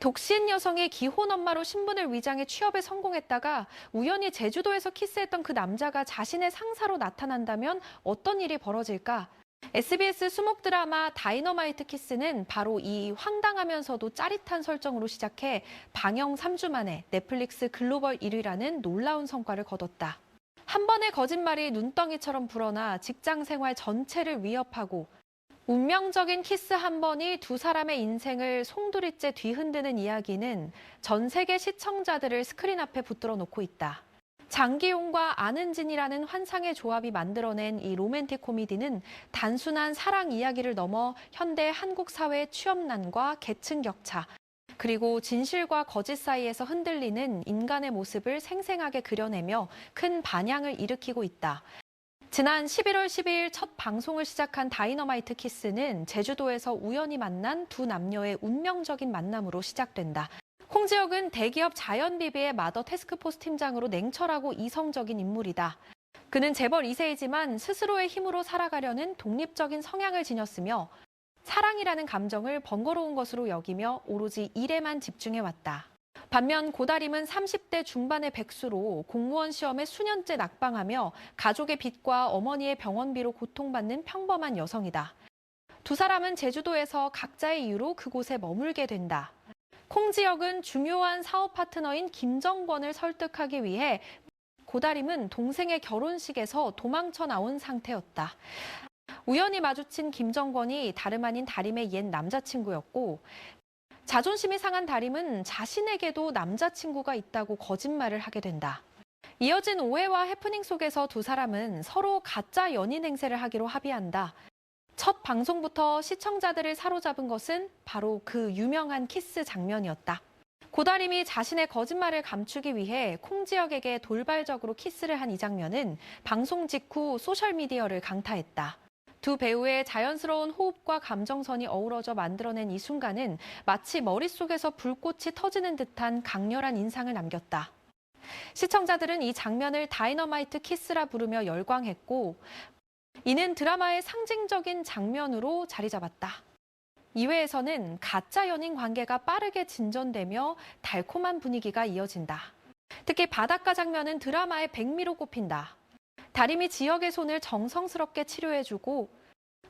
독신 여성의 기혼 엄마로 신분을 위장해 취업에 성공했다가 우연히 제주도에서 키스했던 그 남자가 자신의 상사로 나타난다면 어떤 일이 벌어질까? SBS 수목 드라마 다이너마이트 키스는 바로 이 황당하면서도 짜릿한 설정으로 시작해 방영 3주 만에 넷플릭스 글로벌 1위라는 놀라운 성과를 거뒀다. 한 번의 거짓말이 눈덩이처럼 불어나 직장 생활 전체를 위협하고 운명적인 키스 한 번이 두 사람의 인생을 송두리째 뒤흔드는 이야기는 전 세계 시청자들을 스크린 앞에 붙들어 놓고 있다. 장기용과 안은진이라는 환상의 조합이 만들어낸 이 로맨틱 코미디는 단순한 사랑 이야기를 넘어 현대 한국 사회의 취업난과 계층 격차, 그리고 진실과 거짓 사이에서 흔들리는 인간의 모습을 생생하게 그려내며 큰 반향을 일으키고 있다. 지난 11월 12일 첫 방송을 시작한 다이너마이트 키스는 제주도에서 우연히 만난 두 남녀의 운명적인 만남으로 시작된다. 홍지혁은 대기업 자연비비의 마더 테스크포스 팀장으로 냉철하고 이성적인 인물이다. 그는 재벌 2세이지만 스스로의 힘으로 살아가려는 독립적인 성향을 지녔으며 사랑이라는 감정을 번거로운 것으로 여기며 오로지 일에만 집중해왔다. 반면 고다림은 30대 중반의 백수로 공무원 시험에 수년째 낙방하며 가족의 빚과 어머니의 병원비로 고통받는 평범한 여성이다. 두 사람은 제주도에서 각자의 이유로 그곳에 머물게 된다. 콩 지역은 중요한 사업 파트너인 김정권을 설득하기 위해 고다림은 동생의 결혼식에서 도망쳐 나온 상태였다. 우연히 마주친 김정권이 다름 아닌 다림의 옛 남자친구였고 자존심이 상한 다림은 자신에게도 남자친구가 있다고 거짓말을 하게 된다. 이어진 오해와 해프닝 속에서 두 사람은 서로 가짜 연인 행세를 하기로 합의한다. 첫 방송부터 시청자들을 사로잡은 것은 바로 그 유명한 키스 장면이었다. 고다림이 자신의 거짓말을 감추기 위해 콩지역에게 돌발적으로 키스를 한 이 장면은 방송 직후 소셜미디어를 강타했다. 두 배우의 자연스러운 호흡과 감정선이 어우러져 만들어낸 이 순간은 마치 머릿속에서 불꽃이 터지는 듯한 강렬한 인상을 남겼다. 시청자들은 이 장면을 다이너마이트 키스라 부르며 열광했고 이는 드라마의 상징적인 장면으로 자리 잡았다. 이회에서는 가짜 연인 관계가 빠르게 진전되며 달콤한 분위기가 이어진다. 특히 바닷가 장면은 드라마의 백미로 꼽힌다. 다림이 지역의 손을 정성스럽게 치료해주고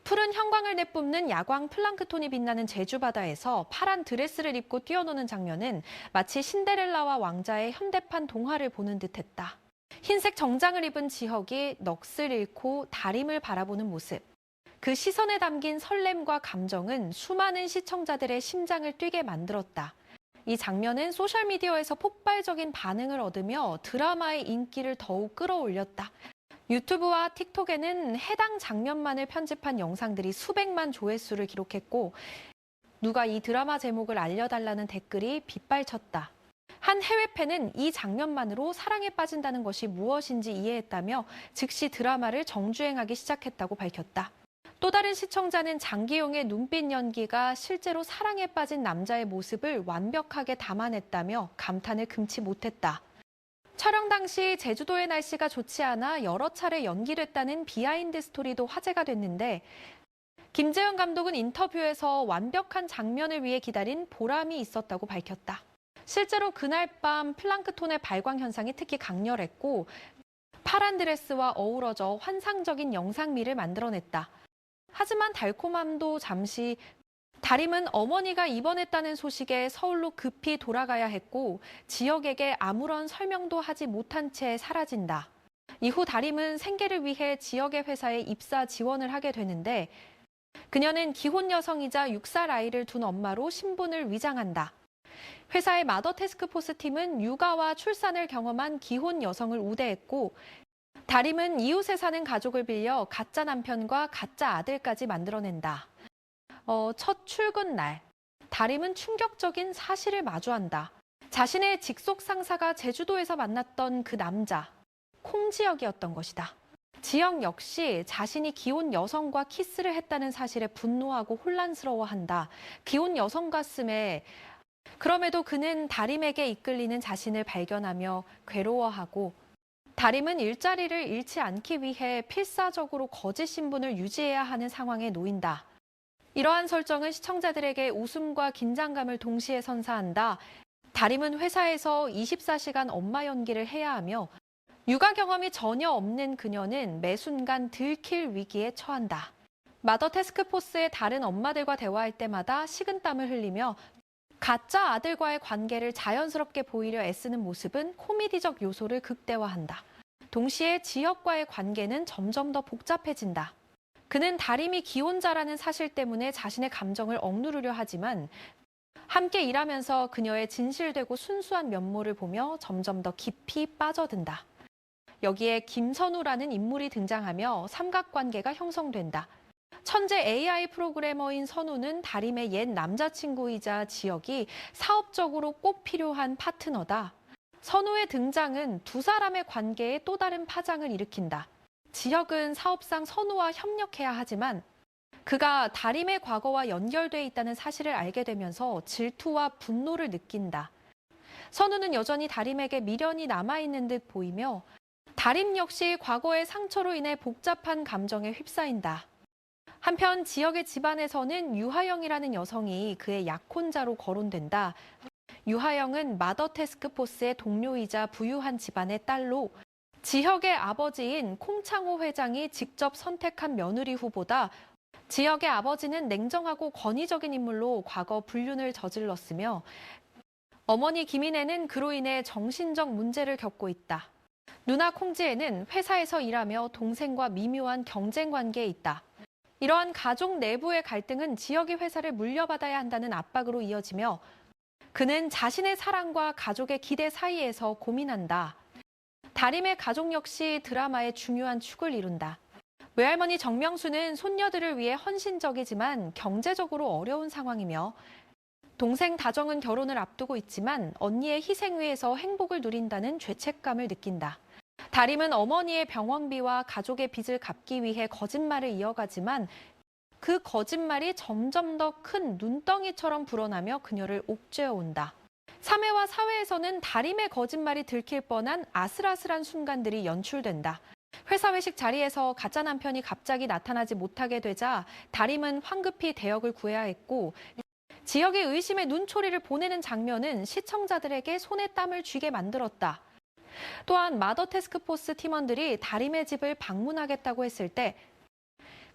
푸른 형광을 내뿜는 야광 플랑크톤이 빛나는 제주 바다에서 파란 드레스를 입고 뛰어노는 장면은 마치 신데렐라와 왕자의 현대판 동화를 보는 듯했다. 흰색 정장을 입은 지혁이 넋을 잃고 다림을 바라보는 모습. 그 시선에 담긴 설렘과 감정은 수많은 시청자들의 심장을 뛰게 만들었다. 이 장면은 소셜미디어에서 폭발적인 반응을 얻으며 드라마의 인기를 더욱 끌어올렸다. 유튜브와 틱톡에는 해당 장면만을 편집한 영상들이 수백만 조회수를 기록했고, 누가 이 드라마 제목을 알려달라는 댓글이 빗발쳤다. 한 해외 팬은 이 장면만으로 사랑에 빠진다는 것이 무엇인지 이해했다며 즉시 드라마를 정주행하기 시작했다고 밝혔다. 또 다른 시청자는 장기용의 눈빛 연기가 실제로 사랑에 빠진 남자의 모습을 완벽하게 담아냈다며 감탄을 금치 못했다. 촬영 당시 제주도의 날씨가 좋지 않아 여러 차례 연기됐다는 비하인드 스토리도 화제가 됐는데 김재현 감독은 인터뷰에서 완벽한 장면을 위해 기다린 보람이 있었다고 밝혔다. 실제로 그날 밤 플랑크톤의 발광 현상이 특히 강렬했고 파란 드레스와 어우러져 환상적인 영상미를 만들어냈다. 하지만 달콤함도 잠시 다림은 어머니가 입원했다는 소식에 서울로 급히 돌아가야 했고 지역에게 아무런 설명도 하지 못한 채 사라진다. 이후 다림은 생계를 위해 지역의 회사에 입사 지원을 하게 되는데 그녀는 기혼 여성이자 6살 아이를 둔 엄마로 신분을 위장한다. 회사의 마더 테스크포스 팀은 육아와 출산을 경험한 기혼 여성을 우대했고 다림은 이웃에 사는 가족을 빌려 가짜 남편과 가짜 아들까지 만들어낸다. 어, 첫 출근 날, 다림은 충격적인 사실을 마주한다. 자신의 직속 상사가 제주도에서 만났던 그 남자, 콩지역이었던 것이다. 지역 역시 자신이 기혼 여성과 키스를 했다는 사실에 분노하고 혼란스러워한다. 기혼 여성 가슴에 그럼에도 그는 다림에게 이끌리는 자신을 발견하며 괴로워하고 다림은 일자리를 잃지 않기 위해 필사적으로 거짓 신분을 유지해야 하는 상황에 놓인다. 이러한 설정은 시청자들에게 웃음과 긴장감을 동시에 선사한다. 다림은 회사에서 24시간 엄마 연기를 해야 하며 육아 경험이 전혀 없는 그녀는 매 순간 들킬 위기에 처한다. 마더 테스크포스의 다른 엄마들과 대화할 때마다 식은땀을 흘리며 가짜 아들과의 관계를 자연스럽게 보이려 애쓰는 모습은 코미디적 요소를 극대화한다. 동시에 지역과의 관계는 점점 더 복잡해진다. 그는 다림이 기혼자라는 사실 때문에 자신의 감정을 억누르려 하지만 함께 일하면서 그녀의 진실되고 순수한 면모를 보며 점점 더 깊이 빠져든다. 여기에 김선우라는 인물이 등장하며 삼각관계가 형성된다. 천재 AI 프로그래머인 선우는 다림의 옛 남자친구이자 지역이 사업적으로 꼭 필요한 파트너다. 선우의 등장은 두 사람의 관계에 또 다른 파장을 일으킨다. 지역은 사업상 선우와 협력해야 하지만 그가 다림의 과거와 연결돼 있다는 사실을 알게 되면서 질투와 분노를 느낀다. 선우는 여전히 다림에게 미련이 남아있는 듯 보이며 다림 역시 과거의 상처로 인해 복잡한 감정에 휩싸인다. 한편 지역의 집안에서는 유하영이라는 여성이 그의 약혼자로 거론된다. 유하영은 마더 테스크포스의 동료이자 부유한 집안의 딸로 지역의 아버지인 콩창호 회장이 직접 선택한 며느리 후보다 지역의 아버지는 냉정하고 권위적인 인물로 과거 불륜을 저질렀으며 어머니 김인혜는 그로 인해 정신적 문제를 겪고 있다. 누나 콩지혜는 회사에서 일하며 동생과 미묘한 경쟁 관계에 있다. 이러한 가족 내부의 갈등은 지역의 회사를 물려받아야 한다는 압박으로 이어지며 그는 자신의 사랑과 가족의 기대 사이에서 고민한다. 다림의 가족 역시 드라마의 중요한 축을 이룬다. 외할머니 정명수는 손녀들을 위해 헌신적이지만 경제적으로 어려운 상황이며 동생 다정은 결혼을 앞두고 있지만 언니의 희생 위에서 행복을 누린다는 죄책감을 느낀다. 다림은 어머니의 병원비와 가족의 빚을 갚기 위해 거짓말을 이어가지만 그 거짓말이 점점 더 큰 눈덩이처럼 불어나며 그녀를 옥죄어 온다. 사회와 사회에서는 다림의 거짓말이 들킬 뻔한 아슬아슬한 순간들이 연출된다. 회사 회식 자리에서 가짜 남편이 갑자기 나타나지 못하게 되자 다림은 황급히 대역을 구해야 했고 지역의 의심의 눈초리를 보내는 장면은 시청자들에게 손에 땀을 쥐게 만들었다. 또한 마더 테스크포스 팀원들이 다림의 집을 방문하겠다고 했을 때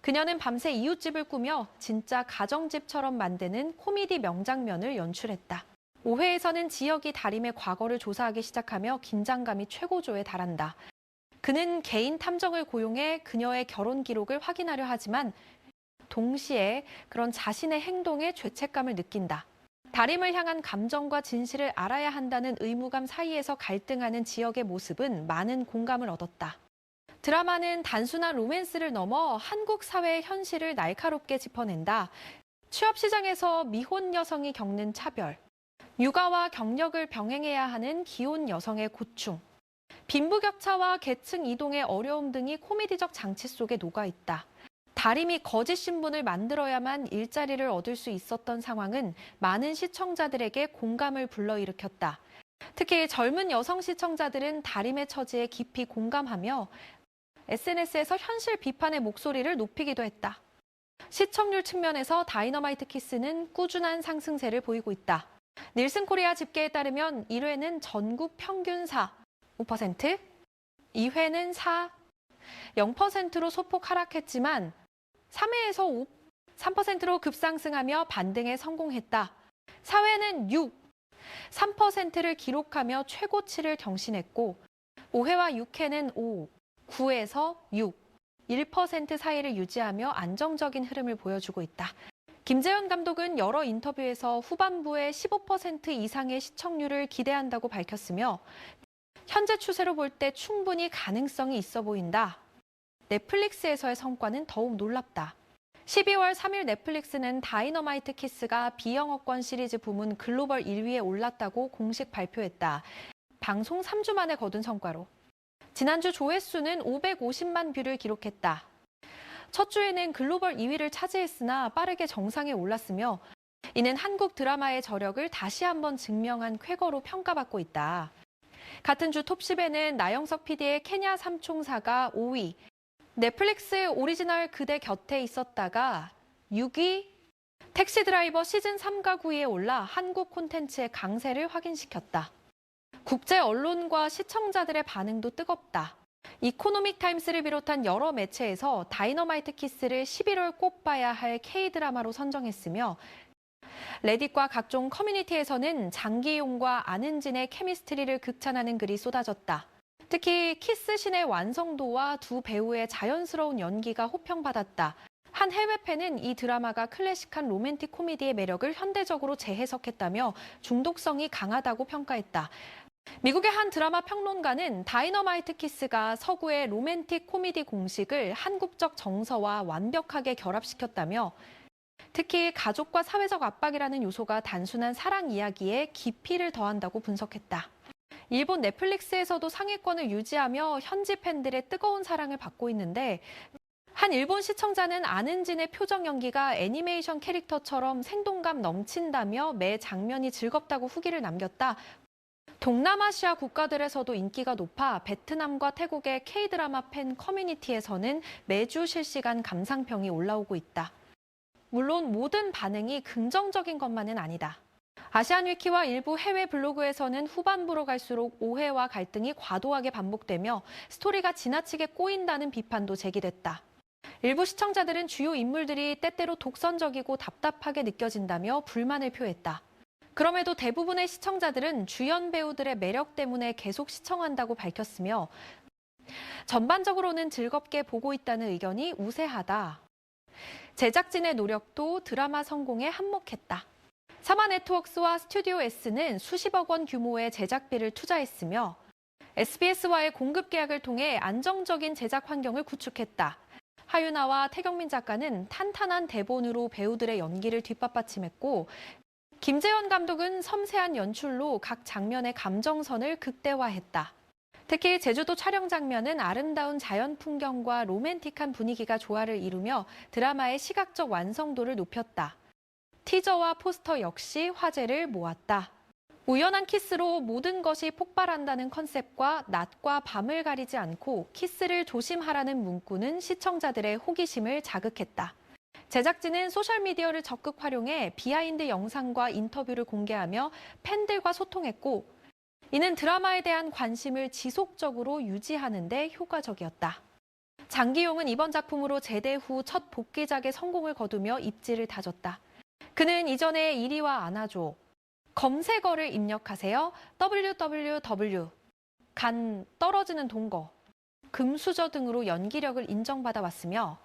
그녀는 밤새 이웃집을 꾸며 진짜 가정집처럼 만드는 코미디 명장면을 연출했다. 5회에서는 지역이 다림의 과거를 조사하기 시작하며 긴장감이 최고조에 달한다. 그는 개인 탐정을 고용해 그녀의 결혼 기록을 확인하려 하지만 동시에 그런 자신의 행동에 죄책감을 느낀다. 다림을 향한 감정과 진실을 알아야 한다는 의무감 사이에서 갈등하는 지역의 모습은 많은 공감을 얻었다. 드라마는 단순한 로맨스를 넘어 한국 사회의 현실을 날카롭게 짚어낸다. 취업 시장에서 미혼 여성이 겪는 차별, 육아와 경력을 병행해야 하는 기혼 여성의 고충, 빈부격차와 계층 이동의 어려움 등이 코미디적 장치 속에 녹아 있다. 다림이 거짓 신분을 만들어야만 일자리를 얻을 수 있었던 상황은 많은 시청자들에게 공감을 불러일으켰다. 특히 젊은 여성 시청자들은 다림의 처지에 깊이 공감하며 SNS에서 현실 비판의 목소리를 높이기도 했다. 시청률 측면에서 다이너마이트 키스는 꾸준한 상승세를 보이고 있다. 닐슨 코리아 집계에 따르면 1회는 전국 평균 4, 5%, 2회는 4, 0%로 소폭 하락했지만 3회에서 5, 3%로 급상승하며 반등에 성공했다. 4회는 6, 3%를 기록하며 최고치를 경신했고 5회와 6회는 5, 9에서 6, 1% 사이를 유지하며 안정적인 흐름을 보여주고 있다. 김재현 감독은 여러 인터뷰에서 후반부에 15% 이상의 시청률을 기대한다고 밝혔으며 현재 추세로 볼 때 충분히 가능성이 있어 보인다. 넷플릭스에서의 성과는 더욱 놀랍다. 12월 3일 넷플릭스는 다이너마이트 키스가 비영어권 시리즈 부문 글로벌 1위에 올랐다고 공식 발표했다. 방송 3주 만에 거둔 성과로. 지난주 조회수는 550만 뷰를 기록했다. 첫 주에는 글로벌 2위를 차지했으나 빠르게 정상에 올랐으며 이는 한국 드라마의 저력을 다시 한번 증명한 쾌거로 평가받고 있다. 같은 주 톱10에는 나영석 PD의 케냐 삼총사가 5위, 넷플릭스 오리지널 그대 곁에 있었다가 6위, 택시 드라이버 시즌 3가 9위에 올라 한국 콘텐츠의 강세를 확인시켰다. 국제 언론과 시청자들의 반응도 뜨겁다. 이코노믹 타임스를 비롯한 여러 매체에서 다이너마이트 키스를 11월 꼭 봐야 할 K-드라마로 선정했으며 레딧과 각종 커뮤니티에서는 장기용과 안은진의 케미스트리를 극찬하는 글이 쏟아졌다. 특히 키스신의 완성도와 두 배우의 자연스러운 연기가 호평받았다. 한 해외 팬은 이 드라마가 클래식한 로맨틱 코미디의 매력을 현대적으로 재해석했다며 중독성이 강하다고 평가했다. 미국의 한 드라마 평론가는 다이너마이트 키스가 서구의 로맨틱 코미디 공식을 한국적 정서와 완벽하게 결합시켰다며 특히 가족과 사회적 압박이라는 요소가 단순한 사랑 이야기에 깊이를 더한다고 분석했다. 일본 넷플릭스에서도 상위권을 유지하며 현지 팬들의 뜨거운 사랑을 받고 있는데 한 일본 시청자는 안은진의 표정 연기가 애니메이션 캐릭터처럼 생동감 넘친다며 매 장면이 즐겁다고 후기를 남겼다. 동남아시아 국가들에서도 인기가 높아 베트남과 태국의 K-드라마 팬 커뮤니티에서는 매주 실시간 감상평이 올라오고 있다. 물론 모든 반응이 긍정적인 것만은 아니다. 아시안 위키와 일부 해외 블로그에서는 후반부로 갈수록 오해와 갈등이 과도하게 반복되며 스토리가 지나치게 꼬인다는 비판도 제기됐다. 일부 시청자들은 주요 인물들이 때때로 독선적이고 답답하게 느껴진다며 불만을 표했다. 그럼에도 대부분의 시청자들은 주연 배우들의 매력 때문에 계속 시청한다고 밝혔으며 전반적으로는 즐겁게 보고 있다는 의견이 우세하다. 제작진의 노력도 드라마 성공에 한몫했다. 사마 네트워크스와 스튜디오 S는 수십억 원 규모의 제작비를 투자했으며 SBS와의 공급 계약을 통해 안정적인 제작 환경을 구축했다. 하유나와 태경민 작가는 탄탄한 대본으로 배우들의 연기를 뒷받침했고 김재현 감독은 섬세한 연출로 각 장면의 감정선을 극대화했다. 특히 제주도 촬영 장면은 아름다운 자연 풍경과 로맨틱한 분위기가 조화를 이루며 드라마의 시각적 완성도를 높였다. 티저와 포스터 역시 화제를 모았다. 우연한 키스로 모든 것이 폭발한다는 컨셉과 낮과 밤을 가리지 않고 키스를 조심하라는 문구는 시청자들의 호기심을 자극했다. 제작진은 소셜미디어를 적극 활용해 비하인드 영상과 인터뷰를 공개하며 팬들과 소통했고, 이는 드라마에 대한 관심을 지속적으로 유지하는 데 효과적이었다. 장기용은 이번 작품으로 제대 후 첫 복귀작의 성공을 거두며 입지를 다졌다. 그는 이전에 1위와 안아줘, 검색어를 입력하세요. www 간 떨어지는 동거, 금수저 등으로 연기력을 인정받아 왔으며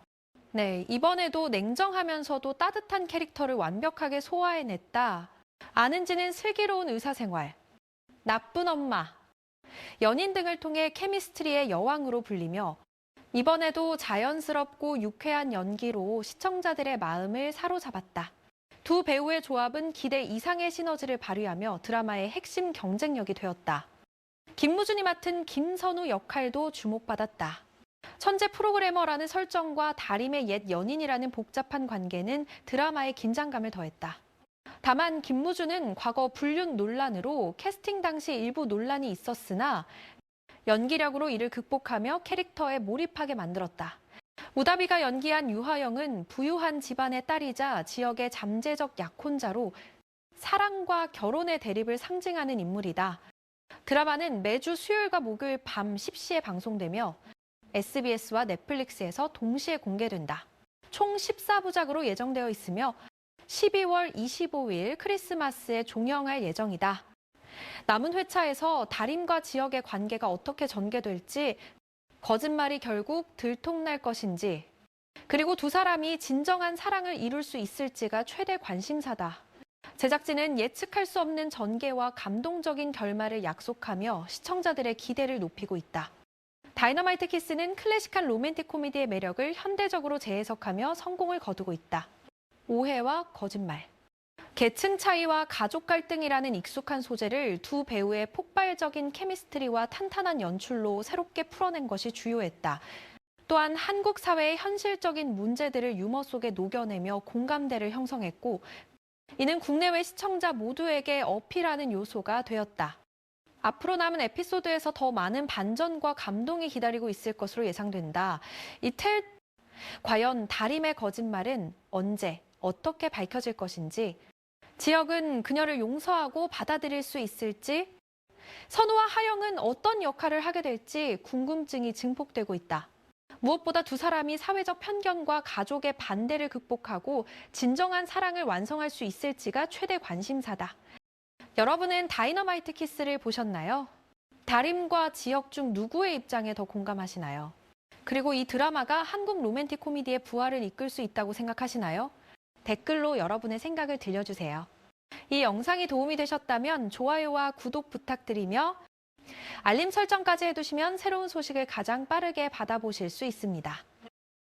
네, 이번에도 냉정하면서도 따뜻한 캐릭터를 완벽하게 소화해냈다. 아는지는 슬기로운 의사생활, 나쁜 엄마, 연인 등을 통해 케미스트리의 여왕으로 불리며 이번에도 자연스럽고 유쾌한 연기로 시청자들의 마음을 사로잡았다. 두 배우의 조합은 기대 이상의 시너지를 발휘하며 드라마의 핵심 경쟁력이 되었다. 김무준이 맡은 김선우 역할도 주목받았다. 천재 프로그래머라는 설정과 다림의 옛 연인이라는 복잡한 관계는 드라마에 긴장감을 더했다. 다만 김무준은 과거 불륜 논란으로 캐스팅 당시 일부 논란이 있었으나 연기력으로 이를 극복하며 캐릭터에 몰입하게 만들었다. 우다비가 연기한 유하영은 부유한 집안의 딸이자 지역의 잠재적 약혼자로 사랑과 결혼의 대립을 상징하는 인물이다. 드라마는 매주 수요일과 목요일 밤 10시에 방송되며 SBS와 넷플릭스에서 동시에 공개된다. 총 14부작으로 예정되어 있으며 12월 25일 크리스마스에 종영할 예정이다. 남은 회차에서 다림과 지역의 관계가 어떻게 전개될지, 거짓말이 결국 들통날 것인지, 그리고 두 사람이 진정한 사랑을 이룰 수 있을지가 최대 관심사다. 제작진은 예측할 수 없는 전개와 감동적인 결말을 약속하며 시청자들의 기대를 높이고 있다. 다이너마이트 키스는 클래식한 로맨틱 코미디의 매력을 현대적으로 재해석하며 성공을 거두고 있다. 오해와 거짓말. 계층 차이와 가족 갈등이라는 익숙한 소재를 두 배우의 폭발적인 케미스트리와 탄탄한 연출로 새롭게 풀어낸 것이 주요했다. 또한 한국 사회의 현실적인 문제들을 유머 속에 녹여내며 공감대를 형성했고, 이는 국내외 시청자 모두에게 어필하는 요소가 되었다. 앞으로 남은 에피소드에서 더 많은 반전과 감동이 기다리고 있을 것으로 예상된다. 이텔 과연 다림의 거짓말은 언제 어떻게 밝혀질 것인지, 지혁은 그녀를 용서하고 받아들일 수 있을지, 선우와 하영은 어떤 역할을 하게 될지 궁금증이 증폭되고 있다. 무엇보다 두 사람이 사회적 편견과 가족의 반대를 극복하고 진정한 사랑을 완성할 수 있을지가 최대 관심사다. 여러분은 다이너마이트 키스를 보셨나요? 다림과 지혁 중 누구의 입장에 더 공감하시나요? 그리고 이 드라마가 한국 로맨틱 코미디의 부활을 이끌 수 있다고 생각하시나요? 댓글로 여러분의 생각을 들려주세요. 이 영상이 도움이 되셨다면 좋아요와 구독 부탁드리며 알림 설정까지 해두시면 새로운 소식을 가장 빠르게 받아보실 수 있습니다.